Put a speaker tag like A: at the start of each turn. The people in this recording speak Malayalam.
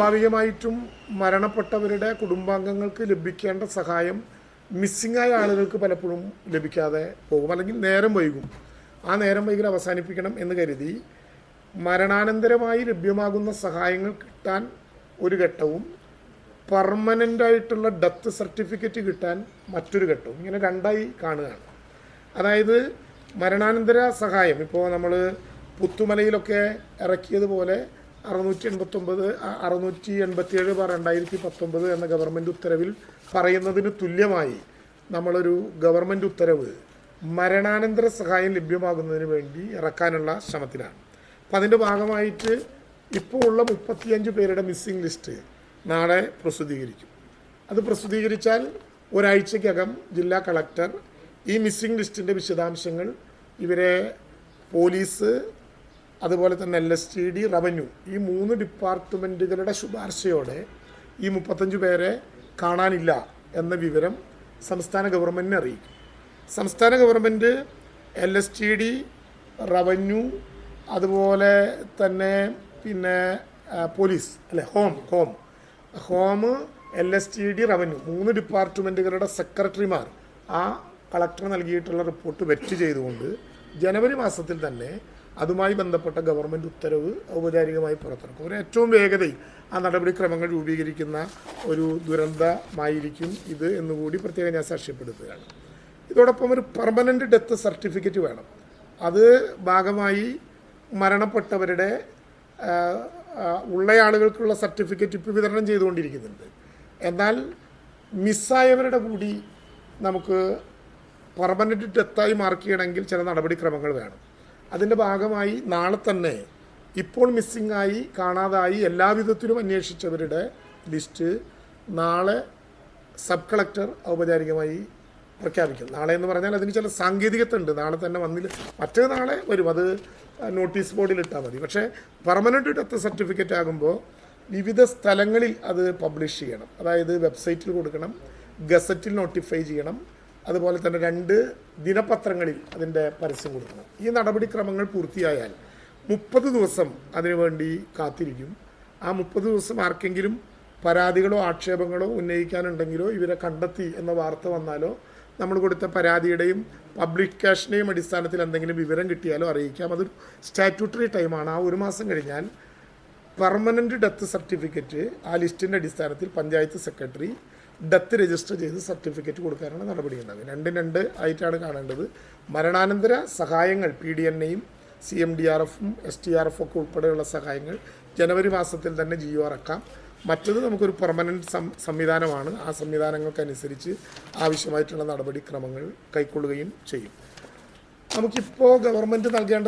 A: സ്വാഭാവികമായിട്ടും മരണപ്പെട്ടവരുടെ കുടുംബാംഗങ്ങൾക്ക് ലഭിക്കേണ്ട സഹായം മിസ്സിംഗ് ആയ ആളുകൾക്ക് പലപ്പോഴും ലഭിക്കാതെ പോകും. അല്ലെങ്കിൽ നേരം വൈകും. ആ നേരം വൈകൽ അവസാനിപ്പിക്കണം എന്ന് കരുതി മരണാനന്തരമായി ലഭ്യമാകുന്ന സഹായങ്ങൾ കിട്ടാൻ ഒരു ഘട്ടവും പെർമനന്റ് ആയിട്ടുള്ള ഡെത്ത് സർട്ടിഫിക്കറ്റ് കിട്ടാൻ മറ്റൊരു ഘട്ടവും. ഇങ്ങനെ രണ്ടായി കാണുകയാണ്. അതായത് മരണാനന്തര സഹായം. ഇപ്പോൾ നമ്മൾ പുത്തുമലയിലൊക്കെ ഇറക്കിയതുപോലെ അറുന്നൂറ്റി എൺപത്തൊമ്പത് അറുന്നൂറ്റി എൺപത്തിയേഴ് രണ്ടായിരത്തി പത്തൊമ്പത് എന്ന ഗവൺമെന്റ് ഉത്തരവിൽ പറയുന്നതിന് തുല്യമായി നമ്മളൊരു ഗവൺമെന്റ് ഉത്തരവ് മരണാനന്തര സഹായം ലഭ്യമാകുന്നതിന് വേണ്ടി ഇറക്കാനുള്ള ശ്രമത്തിലാണ്. അപ്പം അതിന്റെ ഭാഗമായിട്ട് ഇപ്പോൾ ഉള്ള മുപ്പത്തിയഞ്ച് പേരുടെ മിസ്സിംഗ് ലിസ്റ്റ് നാളെ പ്രസിദ്ധീകരിക്കും. അത് പ്രസിദ്ധീകരിച്ചാൽ ഒരാഴ്ചക്കകം ജില്ലാ കളക്ടർ ഈ മിസ്സിംഗ് ലിസ്റ്റിന്റെ വിശദാംശങ്ങൾ ഇവരെ പോലീസ് അതുപോലെ തന്നെ L S T D revenue. ഈ മൂന്ന് ഡിപ്പാർട്ട്മെന്റുകളുടെ ശുപാർശയോടെ ഈ മുപ്പത്തഞ്ച് പേരെ കാണാനില്ല എന്ന വിവരം സംസ്ഥാന ഗവൺമെന്റിനെ അറിയിക്കും. സംസ്ഥാന government L S T D revenue അതുപോലെ തന്നെ പിന്നെ പോലീസ് അല്ലെ home home. Home L S T D revenue മൂന്ന് ഡിപ്പാർട്ട്മെന്റുകളുടെ സെക്രട്ടറിമാർ ആ കളക്ടർ നൽകിയിട്ടുള്ള റിപ്പോർട്ട് വെറ്റ് ചെയ്തുകൊണ്ട് ജനുവരി മാസത്തിൽ തന്നെ അതുമായി ബന്ധപ്പെട്ട ഗവൺമെന്റ് ഉത്തരവ് ഔപചാരികമായി പുറത്തിറക്കും. ഒരു ഏറ്റവും വേഗതയിൽ ആ നടപടിക്രമങ്ങൾ രൂപീകരിക്കുന്ന ഒരു ദുരന്തമായിരിക്കും ഇത് എന്നുകൂടി പ്രത്യേകം ഞാൻ സാക്ഷ്യപ്പെടുത്തുകയാണ്. ഇതോടൊപ്പം ഒരു പെർമനന്റ് ഡെത്ത് സർട്ടിഫിക്കറ്റ് വേണം. അത് ഭാഗമായി മരണപ്പെട്ടവരുടെ ആ, ആ, ഉള്ള ആളുകൾക്കുള്ള സർട്ടിഫിക്കറ്റ് ഇപ്പോൾ വിതരണം ചെയ്തുകൊണ്ടിരിക്കുന്നുണ്ട്. എന്നാൽ മിസ്സായവരുടെ കൂടി നമുക്ക് പെർമനന്റ് ഡെത്തായി മാർക്ക് ചെയ്യണമെങ്കിൽ ചില നടപടിക്രമങ്ങൾ വേണം. അതിന്റെ ഭാഗമായി നാളെ തന്നെ ഇപ്പോൾ മിസ്സിംഗ് ആയി കാണാതായി എല്ലാവിധത്തിലും അന്വേഷിച്ചവരുടെ ലിസ്റ്റ് നാളെ സബ് കളക്ടർ ഔപചാരികമായി പ്രഖ്യാപിക്കും. നാളെ എന്ന് പറഞ്ഞാൽ അതിന് ചില സാങ്കേതികത്തുണ്ട് നാളെ തന്നെ വന്നില്ല. മറ്റേ നാളെ വരും. അത് നോട്ടീസ് ബോർഡിൽ ഇട്ടാൽ മതി. പക്ഷേ പെർമനന്റ് ഡെത്ത് സർട്ടിഫിക്കറ്റ് ആകുമ്പോൾ വിവിധ സ്ഥലങ്ങളിൽ അത് പബ്ലിഷ് ചെയ്യണം. അതായത് വെബ്സൈറ്റിൽ കൊടുക്കണം ഗസറ്റിൽ നോട്ടിഫൈ ചെയ്യണം അതുപോലെ തന്നെ രണ്ട് ദിനപത്രങ്ങളിൽ അതിന്റെ പരസ്യം കൊടുക്കണം. ഈ നടപടിക്രമങ്ങൾ പൂർത്തിയായാൽ മുപ്പത് ദിവസം അതിനുവേണ്ടി കാത്തിരിക്കും. ആ മുപ്പത് ദിവസം ആർക്കെങ്കിലും പരാതികളോ ആക്ഷേപങ്ങളോ ഉന്നയിക്കാനുണ്ടെങ്കിലോ ഇവരെ കണ്ടെത്തി എന്ന വാർത്ത വന്നാലോ നമ്മൾ കൊടുത്ത പരാതിയുടെയും പബ്ലിക്കേഷന്റെയും അടിസ്ഥാനത്തിൽ എന്തെങ്കിലും വിവരം കിട്ടിയാലോ അറിയിക്കാം. അതൊരു സ്റ്റാറ്റ്യൂട്ടറി ടൈമാണ്. ആ ഒരു മാസം കഴിഞ്ഞാൽ പെർമനന്റ് ഡെത്ത് സർട്ടിഫിക്കറ്റ് ആ ലിസ്റ്റിന്റെ അടിസ്ഥാനത്തിൽ പഞ്ചായത്ത് സെക്രട്ടറി ഡെത്ത് രജിസ്റ്റർ ചെയ്ത് സർട്ടിഫിക്കറ്റ് കൊടുക്കാനാണ് നടപടി ഉണ്ടാകുക രണ്ടും രണ്ട് ആയിട്ടാണ് കാണേണ്ടത്. മരണാനന്തര സഹായങ്ങൾ പി ഡി എൻ എയും സി എം ഡി ആർ എഫും എസ് ടി ആർ എഫ് ഒക്കെ ഉൾപ്പെടെയുള്ള സഹായങ്ങൾ ജനുവരി മാസത്തിൽ തന്നെ ജിയോ ഇറക്കാം മറ്റത് നമുക്കൊരു പെർമനന്റ് സംവിധാനമാണ്. ആ സംവിധാനങ്ങൾക്കനുസരിച്ച് ആവശ്യമായിട്ടുള്ള നടപടിക്രമങ്ങൾ കൈക്കൊള്ളുകയും ചെയ്യും. നമുക്കിപ്പോൾ ഗവൺമെന്റ് നൽകേണ്ട